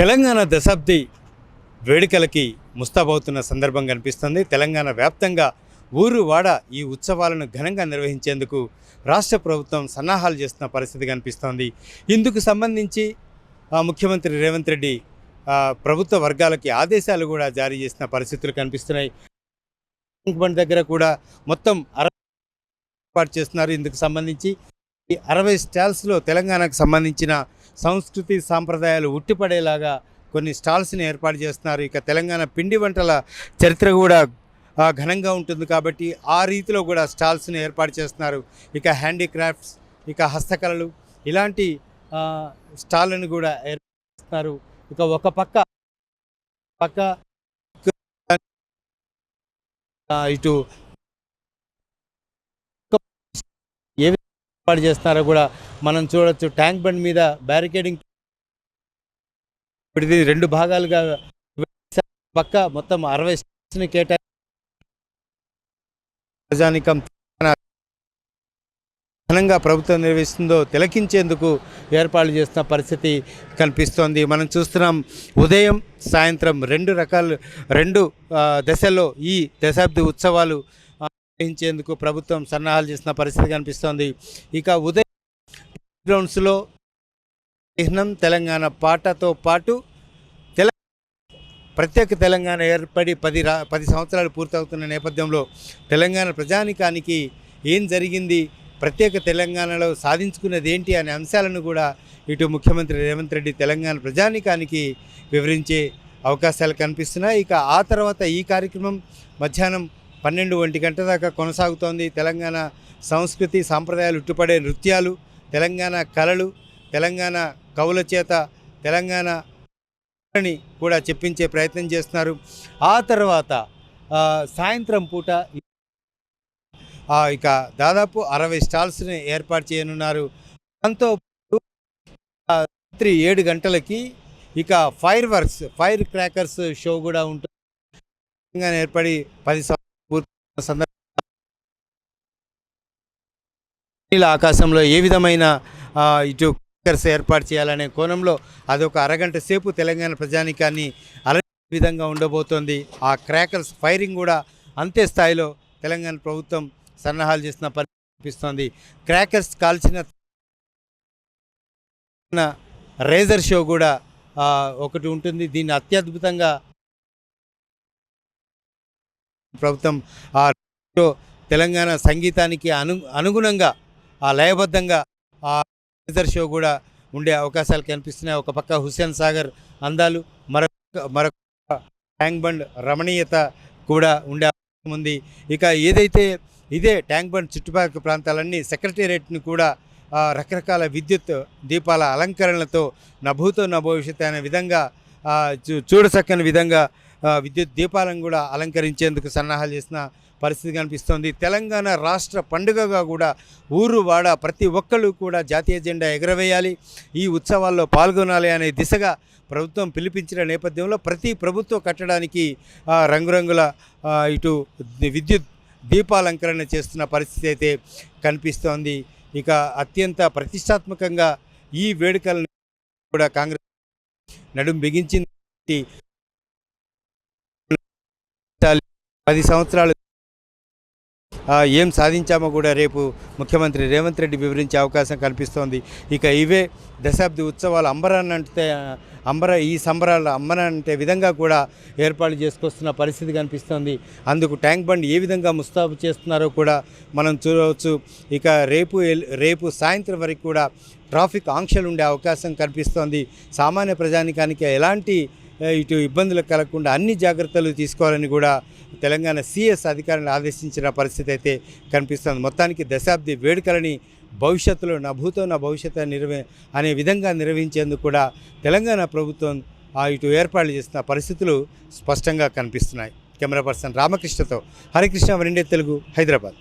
తెలంగాణ దశాబ్ది వేడుకలకి ముస్తాబవుతున్న సందర్భం కనిపిస్తుంది. తెలంగాణ వ్యాప్తంగా ఊరు వాడ ఈ ఉత్సవాలను ఘనంగా నిర్వహించేందుకు రాష్ట్ర ప్రభుత్వం సన్నాహాలు చేస్తున్న పరిస్థితి కనిపిస్తోంది. ఇందుకు సంబంధించి ముఖ్యమంత్రి రేవంత్ రెడ్డి ప్రభుత్వ వర్గాలకి ఆదేశాలు కూడా జారీ చేసిన పరిస్థితులు కనిపిస్తున్నాయి. దగ్గర కూడా మొత్తం అర ఏర్పాటు చేస్తున్నారు. ఇందుకు సంబంధించి ఈ అరవై స్టాల్స్లో తెలంగాణకు సంబంధించిన సంస్కృతి సాంప్రదాయాలు ఉట్టిపడేలాగా కొన్ని స్టాల్స్ని ఏర్పాటు చేస్తున్నారు. ఇక తెలంగాణ పిండి వంటల చరిత్ర కూడా ఘనంగా ఉంటుంది కాబట్టి ఆ రీతిలో కూడా స్టాల్స్ని ఏర్పాటు చేస్తున్నారు. ఇక హ్యాండీక్రాఫ్ట్స్ ఇక హస్తకళలు ఇలాంటి స్టాళ్ళను కూడా ఏర్పాటు ఇక ఒక పక్క పక్క ఇటు ఏ విధంగా ఏర్పాటు చేస్తున్నారో కూడా మనం చూడొచ్చు. ట్యాంక్ బండ్ మీద బ్యారికేడింగ్ ఇప్పుడు ఇది రెండు భాగాలుగా పక్క మొత్తం అరవై స్టాల్స్ని కేటాయి. ప్రజానికం ఘనంగా ప్రభుత్వం నిర్వహిస్తుందో తిలకించేందుకు ఏర్పాట్లు చేస్తున్న పరిస్థితి కనిపిస్తోంది. మనం చూస్తున్నాం ఉదయం సాయంత్రం రెండు రకాలు రెండు దశల్లో ఈ దశాబ్ది ఉత్సవాలు నిర్వహించేందుకు ప్రభుత్వం సన్నాహాలు చేసిన పరిస్థితి కనిపిస్తోంది. ఇక ఉదయం గ్రౌండ్స్లో చిహ్నం తెలంగాణ పాటతో పాటు ప్రత్యేక తెలంగాణ ఏర్పడి పది రా పది సంవత్సరాలు పూర్తవుతున్న నేపథ్యంలో తెలంగాణ ప్రజానికానికి ఏం జరిగింది? ప్రత్యేక తెలంగాణలో సాధించుకున్నది ఏంటి అనే అంశాలను కూడా ఇటు ముఖ్యమంత్రి రేవంత్ రెడ్డి తెలంగాణ ప్రజానికానికి వివరించే అవకాశాలు కనిపిస్తున్నాయి. ఇక ఆ తర్వాత ఈ కార్యక్రమం మధ్యాహ్నం పన్నెండు ఒంటి గంట దాకా కొనసాగుతోంది. తెలంగాణ సంస్కృతి సాంప్రదాయాలు ఉట్టుపడే నృత్యాలు తెలంగాణ కళలు తెలంగాణ కవుల చేత తెలంగాణ అని కూడా చెప్పించే ప్రయత్నం చేస్తున్నారు. ఆ తర్వాత సాయంత్రం పూట ఇక దాదాపు అరవై స్టాల్స్ని ఏర్పాటు చేయనున్నారు. దాంతో రాత్రి ఏడు గంటలకి ఇక fireworks firecrackers show కూడా ఉంటుంది తెలంగాణ ఏర్పడి పది నీల ఆకాశంలో ఏ విధమైన ఇటు క్రాకర్స్ ఏర్పాటు చేయాలనే కోణంలో అదొక అరగంట సేపు తెలంగాణ ప్రజానికాన్ని అలరించే విధంగా ఉండబోతోంది. ఆ క్రాకర్స్ ఫైరింగ్ కూడా అంతే స్థాయిలో తెలంగాణ ప్రభుత్వం సన్నాహాలు చేసిన పరిస్థితి క్రాకర్స్ కాల్చిన రేజర్ షో కూడా ఒకటి ఉంటుంది. దీన్ని అత్యద్భుతంగా ప్రభుత్వం ఆ తెలంగాణ సంగీతానికి అను అనుగుణంగా ఆ లయబద్ధంగా ఆ రేజర్ షో కూడా ఉండే అవకాశాలు కనిపిస్తున్నాయి. ఒక పక్క హుస్సేన్ సాగర్ అందాలు మరొక మరొక ట్యాంక్ బండ్ రమణీయత కూడా ఉండే అవకాశం ఉంది. ఇక ఏదైతే ఇదే ట్యాంక్ బండ్ చుట్టుపక్కల ప్రాంతాలన్నీ సెక్రటేరియట్ని కూడా ఆ, రకరకాల విద్యుత్ దీపాల అలంకరణలతో నభూతో నభవిష్యత్ అనే విధంగా చూ- చూడసక్కని విధంగా విద్యుత్ దీపాలను కూడా అలంకరించేందుకు సన్నాహాలు చేసిన పరిస్థితి కనిపిస్తోంది. తెలంగాణ రాష్ట్ర పండుగగా కూడా ఊరు వాడ ప్రతి ఒక్కళ్ళు కూడా జాతీయ జెండా ఎగరవేయాలి. ఈ ఉత్సవాల్లో పాల్గొనాలి అనే దిశగా ప్రభుత్వం పిలిపించిన నేపథ్యంలో ప్రతి ప్రభుత్వ కట్టడానికి రంగురంగుల ఇటు విద్యుత్ దీపాలంకరణ చేస్తున్న పరిస్థితి అయితే కనిపిస్తోంది. ఇక అత్యంత ప్రతిష్టాత్మకంగా ఈ వేడుకలను కూడా కాంగ్రెస్ నడుం బిగించింది. పది సంవత్సరాలు. ఏం సాధించామో కూడా రేపు ముఖ్యమంత్రి రేవంత్ రెడ్డి వివరించే అవకాశం కనిపిస్తోంది ఇక ఇవే దశాబ్ది ఉత్సవాలు అంబరాన్ని అంటే అంబర ఈ సంబరాలు అంబరాన్నంటే విధంగా కూడా ఏర్పాటు చేసుకొస్తున్న పరిస్థితి కనిపిస్తోంది. అందుకు ట్యాంక్ బండ్ ఏ విధంగా ముస్తాబు చేస్తున్నారో కూడా మనం చూడవచ్చు. ఇక రేపు రేపు సాయంత్రం వరకు కూడా ట్రాఫిక్ ఆంక్షలు ఉండే అవకాశం కనిపిస్తోంది సామాన్య ప్రజానికానికి ఎలాంటి ఇటు ఇబ్బందులు కలగకుండా అన్ని జాగ్రత్తలు తీసుకోవాలని కూడా తెలంగాణ సిఎస్ అధికారులను ఆదేశించిన పరిస్థితి అయితే కనిపిస్తుంది. మొత్తానికి దశాబ్ది వేడుకలని భవిష్యత్తులో నా భూతం నా భవిష్యత్తు నిర్వ అనే విధంగా నిర్వహించేందుకు కూడా తెలంగాణ ప్రభుత్వం ఇటు ఏర్పాట్లు చేస్తున్న పరిస్థితులు స్పష్టంగా కనిపిస్తున్నాయి. కెమెరా పర్సన్ రామకృష్ణతో హరికృష్ణ వరిండే తెలుగు హైదరాబాద్.